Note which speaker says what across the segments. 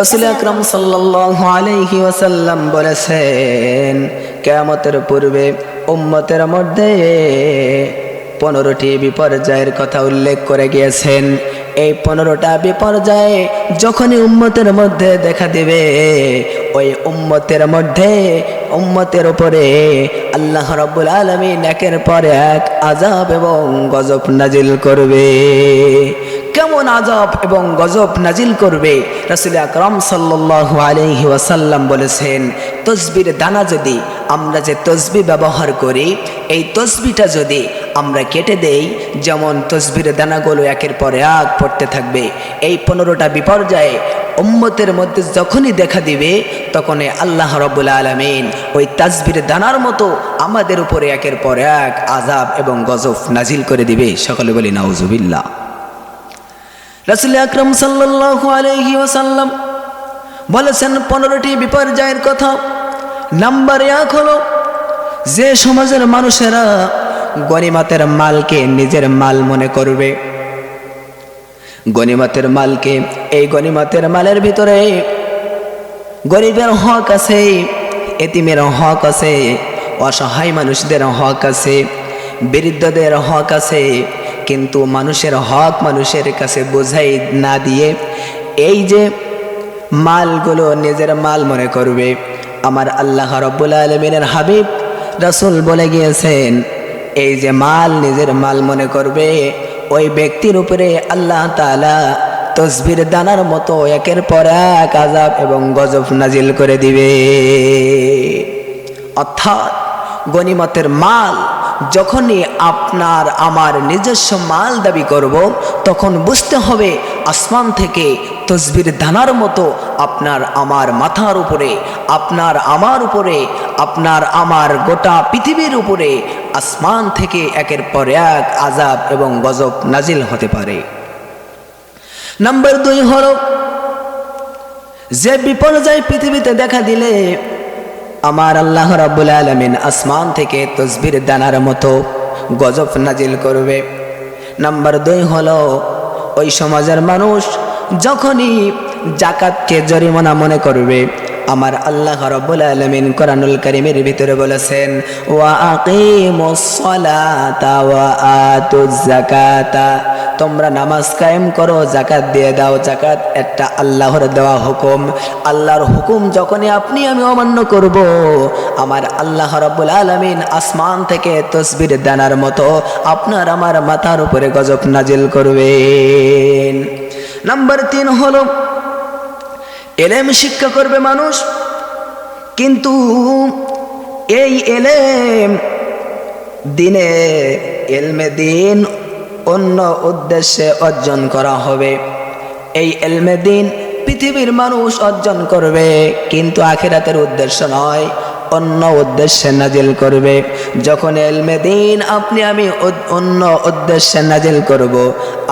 Speaker 1: রসুল আকরম আলাইহি ওয়াসাল্লাম বলেছেন, কেয়ামতের পূর্বে উম্মতের মধ্যে পনেরোটি বিপর্যয়ের কথা উল্লেখ করে গিয়েছেন। এই পনেরোটা বিপর্যয় যখনই উম্মতের মধ্যে দেখা দিবে, ওই উম্মতের মধ্যে, উম্মতের উপরে আল্লাহ রব্বুল আলমিন একের পর এক আজাব এবং গজব নাজিল করবে। কেমন আজব এবং গজব নাজিল করবে? রাসুল আকরম সাল্লাহ আলহি ওয়াসাল্লাম বলেছেন, তসবির দানা যদি আমরা যে তসবি ব্যবহার করি, এই তসবিটা যদি আমরা কেটে দেই, যেমন তসবির দানাগুলো একের পর এক পড়তে থাকবে, এই পনেরোটা বিপর্যয়ে উম্মতের মধ্যে যখনই দেখা দিবে, তখনই আল্লাহ রব্বুল আলমিন ওই তাসবির দানার মতো আমাদের উপরে একের পর এক আজাব এবং গজব নাজিল করে দিবে। সকলে বলি, নাউজুবিল্লাহ। রাসুল আকরম সাল্লাল্লাহু আলাইহি ওয়াসাল্লাম বলেছেন, পনেরোটি বিপর্যয়ের কথা। নাম্বার এক হলো, যে সমাজের মানুষেরা গনিমাতের মালকে নিজের মাল মনে করবে। গনিমাতের মালকে, এই গনিমাতের মালের ভিতরে গরিবের হক আছে, এতিমের হক আছে অসহায় মানুষদের হক আছে, বৃদ্ধদের হক আছে, কিন্তু মানুষের হক মানুষের কাছে বোঝাই না দিয়ে এই যে মালগুলো নিজের মাল মনে করবে। আমার আল্লাহ রব্বুল আলমিনের হাবিব রাসুল বলে গিয়েছেন, এই যে মাল নিজের মাল মনে করবে, ওই ব্যক্তির উপরে আল্লাহ তালা তসবির দানার মতো একের পর এক আজাব এবং গজব নাজিল করে দিবে। অর্থাৎ গনিমতের মাল, যখনই আপনার আমার নিজস্ব মাল দাবি করব, তখন বুঝতে হবে আসমান থেকে তসবির দানার মতো আপনার আমার মাথার উপরে, আপনার আমার উপরে, আপনার আমার গোটা পৃথিবীর উপরে আসমান থেকে একের পর এক আজাব এবং গজব নাজিল হতে পারে। নাম্বার দুই হল, যে বিপর্যয় পৃথিবীতে দেখা দিলে আমার আল্লাহ রাব্বুল আলমিন আসমান থেকে তসবির দানার মতো গজব নাজিল করবে। নাম্বার দুই হলো, ওই সমাজের মানুষ যখনই জাকাতকে জরিমানা মনে করবে, আমার আল্লাহ রব্বুল আলমিন কোরআনুল করিমের ভিতরে বলেছেন, ওয়া আকিমুস সালাতা ওয়া আতুজ যাকাতা। তোমরা নামাজ কায়েম করো জাকাত দিয়ে দাও। জাকাত একটা আল্লাহর দেওয়া হুকুম। আল্লাহর হুকুম যখনই আপনি, আমি অমান্য করব। আমার আল্লাহ রব্বুল আলমিন আসমান থেকে তসবির দানার মতো আপনার আমার মাথার উপরে গজব নাজিল করবেন। নাম্বার তিন হলো, এলেম শিক্ষা করবে মানুষ। কিন্তু এই এলেম দিনে এলমে দিন অন্য উদ্দেশ্যে অর্জন করা হবে। এই এলমে দিন পৃথিবীর মানুষ অর্জন করবে, কিন্তু আখিরাতের উদ্দেশ্য নয়, অন্য উদ্দেশ্যে নাজিল করবে। যখন এলমে দিন আপনি, আমি অন্য উদ্দেশ্যে নাজিল করব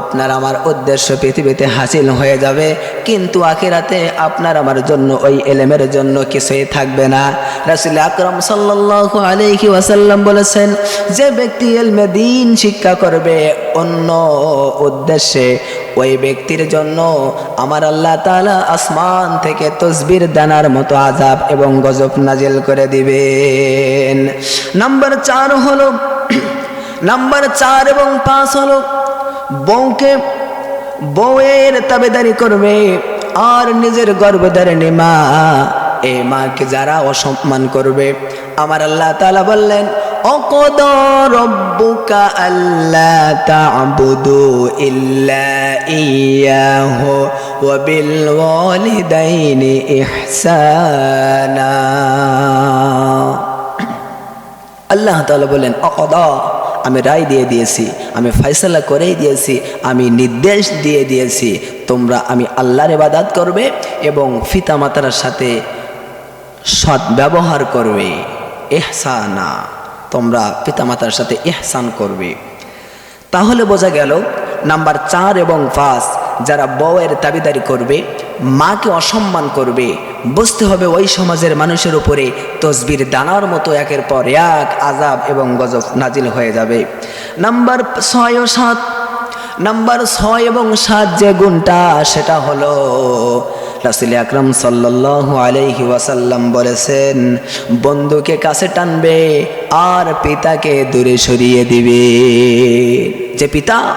Speaker 1: আপনার আমার উদ্দেশ্য পৃথিবীতে হাসিল হয়ে যাবে, কিন্তু আখিরাতে আপনার আমার জন্য, ওই এলেমের জন্য কিছুই থাকবে না। রাসুল আকরম সাল্লাহ আলহি ওয়াসাল্লাম বলেছেন, যে ব্যক্তি এলমে দিন শিক্ষা করবে, অন্য উদ্দেশ্যে ওই ব্যক্তির জন্য আমার আল্লাহ তালা আসমান থেকে তসবির দানার মতো আজাব এবং গজব নাজিল করে দিবেন। নাম্বার চার হলো, নাম্বার চার এবং পাঁচ হলো বউকে বউয়ের তাবেদারি করবে আর নিজের গর্ভধারিণী মা। এই মাকে যারা অসম্মান করবে, আমার আল্লাহ তালা বললেন, অকদ রব্বুকা আল্লাহ তা'বুদু ইল্লা ইয়াহু ওয়া বিল ওয়ালিদাইনি ইহসানা। আল্লাহ তাআলা বলেন অকদ আমি রায় দিয়ে দিয়েছি, আমি ফয়সালা করেই দিয়েছি, আমি নির্দেশ দিয়ে দিয়েছি, তোমরা আমি আল্লাহর ইবাদত করবে এবং পিতামাতার সাথে সৎ ব্যবহার করবে। এহসানা তোমরা পিতামাতার সাথে এহসান করবে। তাহলে বোঝা গেল, নাম্বার চার এবং পাঁচ যারা বউয়ের দাবিদারি করবে মাকে অসম্মান করবে। বুঝতে হবে ওই সমাজের মানুষের উপরে তসবির দানার মতো একের পর এক আজাব এবং গজব নাজিল হয়ে যাবে। নাম্বার ছয় ও সাত। নাম্বার ছয় এবং সাত যে গুণটা, সেটা হলো, রাসুল আকরম সাল্লাল্লাহু আলাইহি ওয়াসাল্লাম বলেছেন, বন্ধুকে কাছে টানবে আর পিতাকে দূরে সরিয়ে দিবে। যে পিতা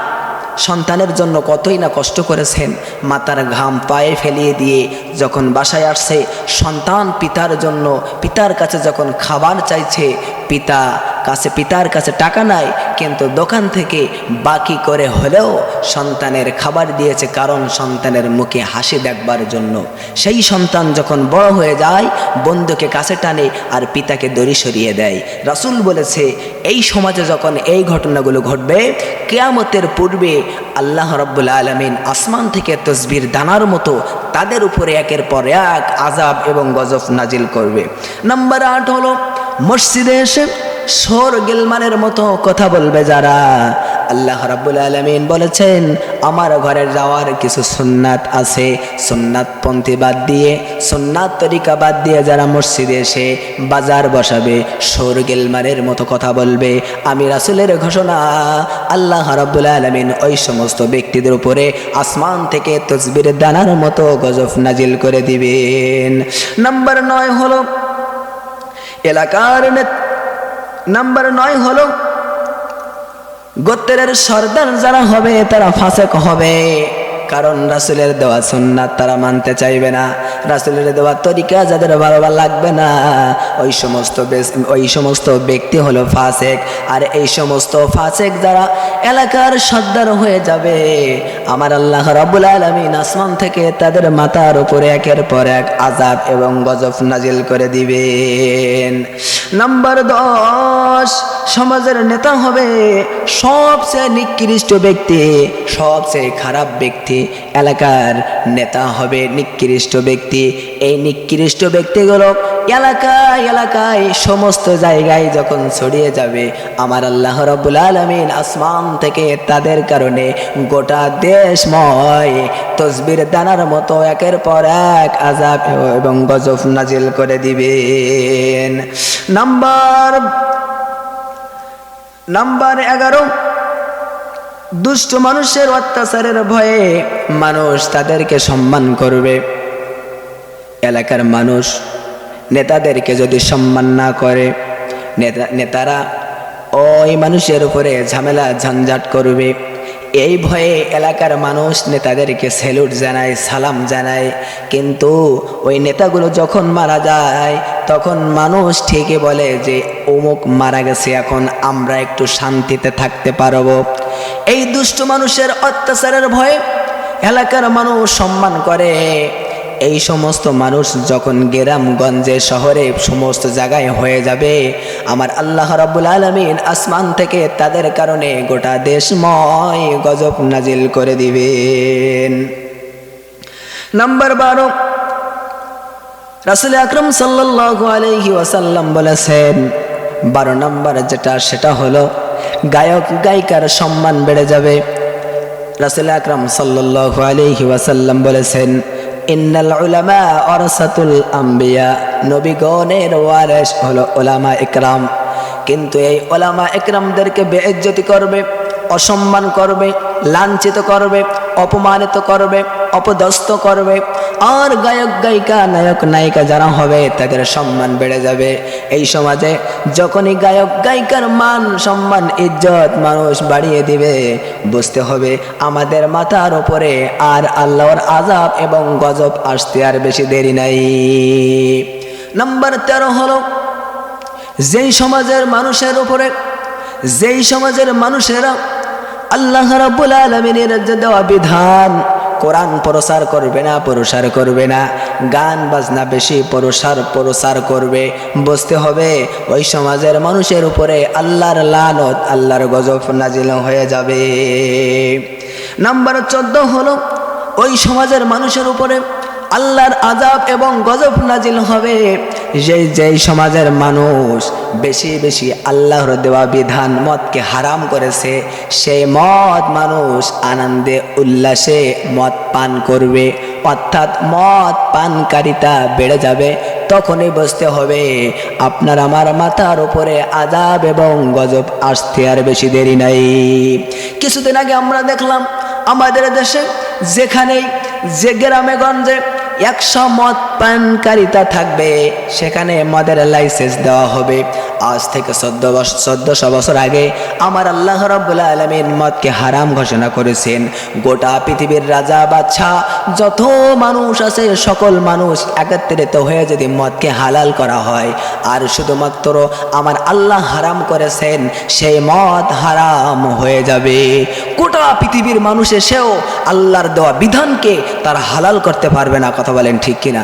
Speaker 1: সন্তানের জন্য কতই না কষ্ট করেছেন, মাতার ঘাম পায়ে ফেলিয়ে দিয়ে যখন বাসায় আসছে, সন্তান পিতার জন্য, পিতার কাছে যখন খাবার চাইছে, পিতা কাছে পিতার কাছে টাকা নাই, কিন্তু দোকান থেকে বাকি করে হলেও সন্তানের খাবার দিয়েছে কারণ সন্তানের মুখে হাসি দেখবার জন্য। সেই সন্তান যখন বড় হয়ে যায়, বন্ধুকে কাছে টানে আর পিতাকে দড়ি সরিয়ে দেয়। রাসুল বলেছে, এই সমাজে যখন এই ঘটনাগুলো ঘটবে, কেয়ামতের পূর্বে আল্লাহ রব্বুল আলমিন আসমান থেকে তসবির দানার মতো তাদের উপরে একের পর এক আজাব এবং গজব নাজিল করবে। নাম্বার আট হলো, মসজিদে এসে সোর গেলমানের মতো কথা বলবে যারা। আল্লাহ রাব্বুল আলমিন বলেছেন, আমার ঘরে যাওয়ার কিছু সুন্নাত আছে। সুন্নাত পন্থী বাদ দিয়ে, সুন্নাত তরিকা বাদ দিয়ে যারা মসজিদে এসে বাজার বসাবে, সোর গেলমানের মতো কথা বলবে। আমি রাসুলের ঘোষণা, আল্লাহ রাব্বুল আলমিন ওই সমস্ত ব্যক্তিদের উপরে আসমান থেকে তসবির দানার মতো গজব নাজিল করে দিবেন। নাম্বার নয় হলো, এলাকার নেত নাম্বার নয় হলো, গোত্রের সর্দার যারা হবে, তারা ফাঁসেক হবে। কারণ রাসুলের দেওয়া সুন্নাত তারা মানতে চাইবে না। রাসুলের দেওয়া তরিকা যাদের ভালো লাগবে না, ওই সমস্ত ওই সমস্ত ব্যক্তি হলো ফাসেক। আর এই সমস্ত ফাসেক যারা এলাকার সর্দার হয়ে যাবে, আমার আল্লাহ রাব্বুল আলামিন আসমান থেকে তাদের মাথার উপরে একের পর এক আজাব এবং গজব নাজিল করে দিবেন। নাম্বার দশ, সমাজের নেতা হবে সবচেয়ে নিকৃষ্ট ব্যক্তি, সবচেয়ে খারাপ ব্যক্তি। এলাকার নেতা হবে নিকৃষ্ট ব্যক্তি। এই নিকৃষ্ট ব্যক্তিগুলো এলাকায় এলাকায়, সমস্ত জায়গায় যখন ছড়িয়ে যাবে, আমার আল্লাহ রব্বুল আলমিন আসমান থেকে তাদের কারণে গোটা দেশময় তসবির দানার মতো একের পর এক আজাব এবং গজব নাজিল করে দিবেন। নাম্বার নাম্বার এগারো, দুষ্ট মানুষের অত্যাচারের ভয়ে মানুষ তাদেরকে সম্মান করবে। এলাকার মানুষ নেতাদেরকে যদি সম্মান না করে, নেতা, নেতারা ওই মানুষের উপরে ঝামেলা, ঝঞ্ঝাট করবে। এই ভয়ে এলাকার মানুষ নেতাদেরকে স্যালুট জানায়, সালাম জানায়। কিন্তু ওই নেতাগুলো যখন মারা যায় তখন মানুষ ঠিকই বলে যে, অমুক মারা গেছে, এখন আমরা একটু শান্তিতে থাকতে পারব। এই দুষ্ট মানুষের অত্যাচারের ভয়ে এলাকার মানুষ সম্মান করে। এই সমস্ত মানুষ যখন গ্রামগঞ্জে, শহরে সমস্ত জায়গায় হয়ে যাবে, আমার আল্লাহ রাব্বুল আলমিন আসমান থেকে তাদের কারণে গোটা দেশময় গজব নাজিল করে দিবেন। নাম্বার বারো রাসুল আকরম সাল্লাল্লাহু আলাইহি ওয়াসাল্লাম বলেছেন, বারো নম্বর যেটা, সেটা হলো গায়ক গায়িকার সম্মান বেড়ে যাবে। রাসুল আকরম সাল্লাল্লাহু আলাইহি ওয়াসাল্লাম বলেছেন, ইন্নাল উলামা ওয়ারাসাতুল আম্বিয়া নবীগণের ওয়ারিস হলো ওলামা ইকরাম কিন্তু এই ওলামা ইকরামদেরকে বেইজ্জতি করবে, অসম্মান করবে, লাঞ্ছিত করবে, অপমানিত করবে অপদস্থ করবে। আর গায়ক, গায়িকা, নায়ক, নায়িকা যারা হবে, তাদের সম্মান বেড়ে যাবে। এই সমাজে যখনই গায়ক, গায়িকার মান, সম্মান, ইজ্জত মানুষ বাড়িয়ে দিবে, বুঝতে হবে আমাদের মাথার ওপরে আর আল্লাহর আজাব এবং গজব আসতে আর বেশি দেরি নাই। নাম্বার তেরো হলো, যেই সমাজের মানুষের উপরে, যেই সমাজের মানুষেরা আল্লাহ রাব্বুল আলমিনের যে দেওয়া বিধান কোরআন প্রসার করবে না, প্রসার করবে না। গান, বাজনা বেশি প্রসার প্রসার করবে। বুঝতে হবে, ওই সমাজের মানুষের উপরে আল্লাহর লালত আল্লাহর গজব নাজিল হয়ে যাবে। নাম্বার চোদ্দ হলো, ওই সমাজের মানুষের উপরে আল্লাহর আজাব এবং গজব নাজিল হবে। যেই যেই সমাজের মানুষ বেশি বেশি আল্লাহর দেওয়া বিধান মদকে হারাম করেছে, সেই মদ মানুষ আনন্দে উল্লাসে মদ পান করবে। অর্থাৎ মদ পানকারিতা বেড়ে যাবে, তখনই বুঝতে হবে আপনার আমার মাথার উপরে আজাব এবং গজব আসতে আর বেশি দেরি নাই। কিছুদিন আগে আমরা দেখলাম, আমাদের দেশে যেখানেই যে গ্রামে গঞ্জে একশো মদ পানকারিতা থাকবে, সেখানে মদের লাইসেন্স দেওয়া হবে। আজ থেকে চোদ্দ বছর চোদ্দশো বছর আগে আমার আল্লাহ রব্বুল্লা আলমিন মদকে হারাম ঘোষণা করেছেন। গোটা পৃথিবীর রাজা, বাদশাহ, যত মানুষ আছে, সকল মানুষ একত্রিত হয়ে যদি মদকে হালাল করা হয়, আর শুধুমাত্র আমার আল্লাহ হারাম করেছেন, সেই মদ হারাম হয়ে যাবে। গোটা পৃথিবীর মানুষ এসেও আল্লাহর দেওয়া বিধানকে তারা হালাল করতে পারবে না, কথা বলেন ঠিক কিনা?